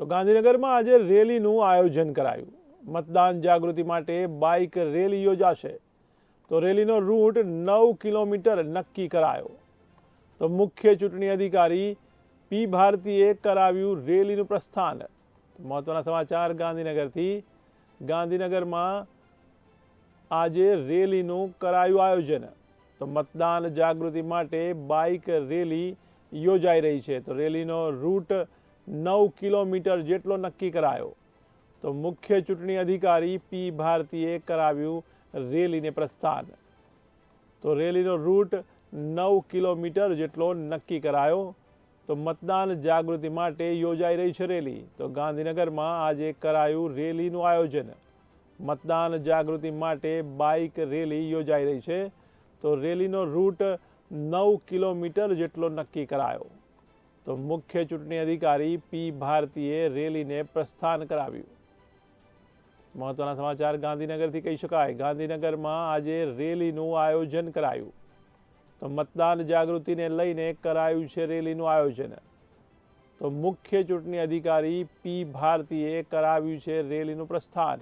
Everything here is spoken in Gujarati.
તો ગાંધીનગરમાં આજે રેલીનું આયોજન કરાયું. મતદાન જાગૃતિ માટે બાઇક રેલી યોજાશે. તો રેલીનો રૂટ નવ કિલોમીટર નક્કી કરાયો. તો મુખ્ય ચૂંટણી અધિકારી પી ભારતીએ કરાવ્યું રેલીનું પ્રસ્થાન. મહત્વના સમાચાર ગાંધીનગરથી. ગાંધીનગરમાં આજે રેલીનું કરાયું આયોજન. તો મતદાન જાગૃતિ માટે બાઇક રેલી યોજાઈ રહી છે. તો રેલીનો રૂટ નવ કિલોમીટર જેટલો નક્કી કરાયો તો મુખ્ય ચૂંટણી અધિકારી પી ભારતીએ કરાવ્યું રેલીને પ્રસ્થાન તો રેલીનો રૂટ નવ કિલોમીટર જેટલો નક્કી કરાયો તો મતદાન જાગૃતિ માટે યોજાઈ રહી છે રેલી તો ગાંધીનગરમાં આજે કરાયું રેલીનું આયોજન મતદાન જાગૃતિ માટે બાઇક રેલી યોજાઈ રહી છે તો રેલીનો રૂટ નવ કિલોમીટર જેટલો નક્કી કરાયો તો મુખ્ય ચૂંટણી અધિકારી પી ભારતીએ રેલીને પ્રસ્થાન કરાવ્યું. મહત્વના સમાચાર ગાંધીનગરથી કહી શકાય. ગાંધીનગરમાં આજે રેલીનું આયોજન કરાયું. તો મતદાન જાગૃતિને લઈને કરાયું છે રેલીનું આયોજન. તો મુખ્ય ચૂંટણી અધિકારી પી ભારતીએ કરાવ્યું છે રેલીનું પ્રસ્થાન.